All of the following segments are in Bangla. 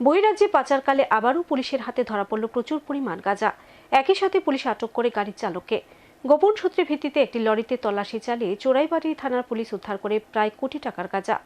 বহিরাজ্যে পাচারকালে আবারও পুলিশের হাতে ধরা পড়ল প্রচুর পরিমাণ গাঁজা। একই সাথে পুলিশ আটক করে গাড়ির চালককে। গোপন সূত্রের ভিত্তিতে একটি লরিতে তল্লাশি চালিয়ে চোরাইবাড়ি থানার পুলিশ উদ্ধার করে প্রায় কোটি টাকার গাঁজা।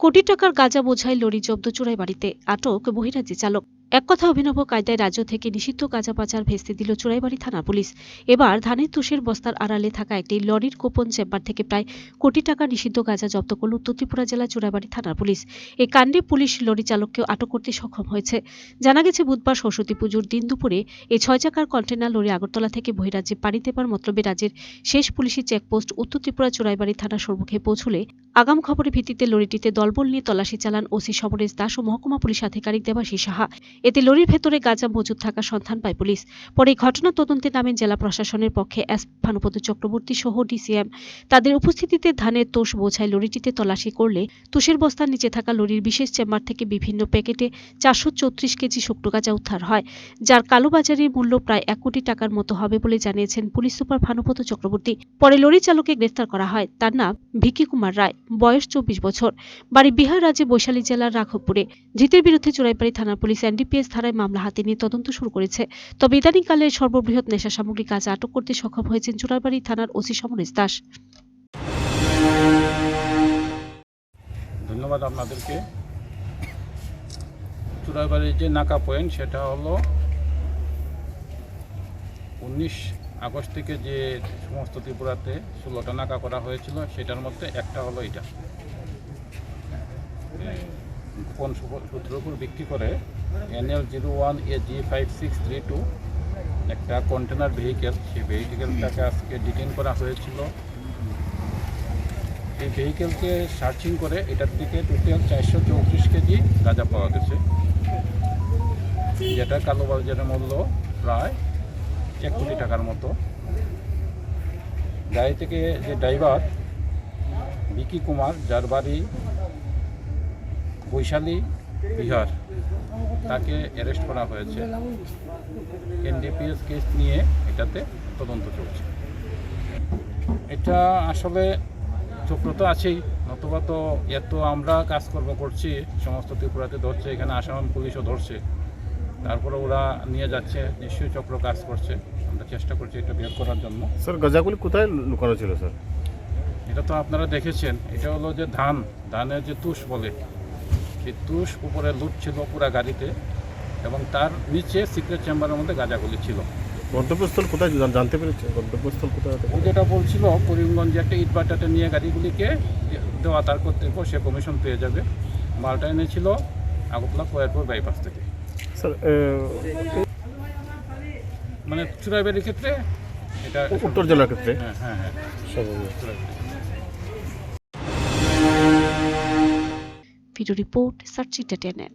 কোটি টাকার গাঁজা বোঝায় লরি জব্দ চোরাইবাড়িতে। আটক বহিরাজ্যে চালক। এক কথা অভিনব কায়দায় রাজ্য থেকে নিষিদ্ধ গাঁজা পাচার ভেস্তে দিল চোরাইবাড়ি থানা পুলিশ। এবার ধানের তুষের বস্তার আড়ালে থাকা একটি লরির গোপন চেম্বার থেকে প্রায় কোটি টাকা নিষিদ্ধ গাঁজা জব্দ করল উত্তর ত্রিপুরা জেলা চোরাইবাড়ি থানার পুলিশ। এই কাণ্ডে পুলিশ লরি চালককেও আটক করতে সক্ষম হয়েছে। জানা গেছে, বুধবার সরস্বতী পুজোর দিন দুপুরে এই ছয় চাকার কন্টেনার লরি আগরতলা থেকে বহিরাজ্যে পাড়ি দেবার মতলবে রাজ্যের শেষ পুলিশি চেকপোস্ট উত্তর ত্রিপুরা চোরাইবাড়ি থানার সম্মুখে পৌঁছলে আগাম খবরের ভিত্তিতে লরিটিতে দলবল নিয়ে তল্লাশি চালান ওসি সমরেশ দাস ও মহকুমা পুলিশ আধিকারিক দেবাশী সাহা। এতে লরির ভেতরে গাঁজা মজুদ থাকা সন্ধান পায় পুলিশ। পরে ঘটনা তদন্তে নামেন জেলা প্রশাসনের পক্ষে এস ভানুপদ চক্রবর্তী সহ ডিসিএম। তাদের উপস্থিতিতে ধানের তোষ বোঝায় লরিটিতে তল্লাশি করলে তুষের বস্তার নিচে থাকা লরির বিশেষ চেম্বার থেকে বিভিন্ন প্যাকেটে চারশো চৌত্রিশ কেজি শুকনো গাঁজা উদ্ধার হয়, যার কালোবাজারের মূল্য প্রায় এক কোটি টাকার মতো হবে বলে জানিয়েছেন পুলিশ সুপার ভানুপত চক্রবর্তী। পরে লরি চালককে গ্রেফতার করা হয়। তার নাম ভিকি কুমার রায়, বয়স চব্বিশ বছর। বাড়ি বিহার রাজ্যে বৈশালী জেলার রাঘবপুরে। ধৃতের বিরুদ্ধে চোরাইপাড়ি থানার পুলিশ এনডিপিএস ধারায় মামলা হাতে নিয়ে তদন্ত শুরু করেছে। তবে ইদানিংকালে সর্ববৃহৎ নেশা সামগ্রী কাজে আটক করতে সক্ষম হয়েছেন চোরাইবাড়ি থানার ওসি সমরেশ দাস। ধন্যবাদ আপনাদেরকে। চুরাইবাড়ির যে নাকা পয়েন্ট, সেটা হলো উনিশ আগস্ট থেকে যে সমস্ত ত্রিপুরাতে ষোলোটা নাকা করা হয়েছিল, সেটার মধ্যে একটা হলো এটা। কোন উপর ভিত্তি করে, NL zero one A G five six three two, একটা কন্টেনার ভেহিকেল। সেই ভেহিকেলটাকে আজকে ডিটেন করা হয়েছিল। এই ভেহিকেলকে সার্চিং করে এটার থেকে টোটাল চারশো চৌত্রিশ কেজি গাঁজা পাওয়া গেছে। যেটা কালোবাজারের মূল্য প্রায় এক কোটি টাকার মতো। গাড়ি থেকে যে ড্রাইভার বিকি কুমার, যার বাড়ি বৈশালী বিহার তাকে অ্যারেস্ট করা হয়েছে। এনডিপিএস কেস নিয়ে এটাতে তদন্ত চলছে। এটা আসলে চক্র তো আছেই নতুবা তো এত আমরা কাজকর্ম করছি সমস্ত ত্রিপুরাতে ধরছে এখানে আসাম পুলিশও ধরছে। তারপরে ওরা নিয়ে যাচ্ছে নিশ্চয়ই চক্র কাজ করছে। আমরা চেষ্টা করছি এটা বের করার জন্য। স্যার গজাগুলি কোথায় লুকানো ছিল স্যার? এটা তো আপনারা দেখেছেন এটা হলো যে ধান ধানের যে তুষ বলে তুষ উপরে লুট ছিল পুরা গাড়িতে এবং তার নিচে সিক্রেট চেম্বারের মধ্যে গাঁজাগুলি ছিল। গন্তব্যস্থল কোথায় জানতে পেরেছে গন্তব্যস্থল কোথায় ও যেটা বলছিল করিমগঞ্জে একটা ইট ভাটাতে নিয়ে গাড়িগুলিকে দেওয়া তার কর্তৃপক্ষ সে কমিশন পেয়ে যাবে। মালটা এনেছিল আগরতলা কয়ারপুর বাইপাস থেকে। স্যার মানে চুরাইবাড়ির ক্ষেত্রে এটা উত্তর জেলার ক্ষেত্রে? হ্যাঁ হ্যাঁ হ্যাঁ। Video report search entertainment